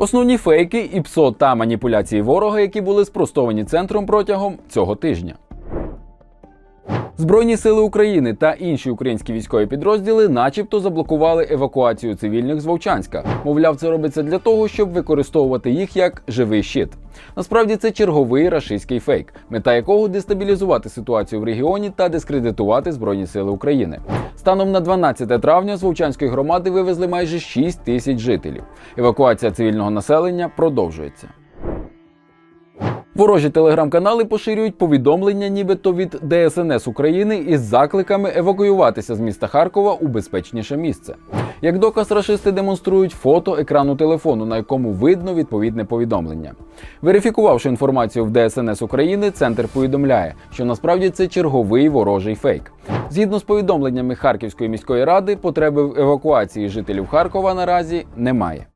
Основні фейки, ІПСО та маніпуляції ворога, які були спростовані центром протягом цього тижня. Збройні сили України та інші українські військові підрозділи, начебто, заблокували евакуацію цивільних з Вовчанська. Мовляв, це робиться для того, щоб використовувати їх як живий щит. Насправді це черговий рашистський фейк, мета якого дестабілізувати ситуацію в регіоні та дискредитувати Збройні сили України. Станом на 12 травня з Вовчанської громади вивезли майже 6 тисяч жителів. Евакуація цивільного населення продовжується. Ворожі телеграм-канали поширюють повідомлення, нібито від ДСНС України із закликами евакуюватися з міста Харкова у безпечніше місце. Як доказ, рашисти демонструють фото екрану телефону, на якому видно відповідне повідомлення. Верифікувавши інформацію в ДСНС України, центр повідомляє, що насправді це черговий ворожий фейк. Згідно з повідомленнями Харківської міської ради, потреби в евакуації жителів Харкова наразі немає.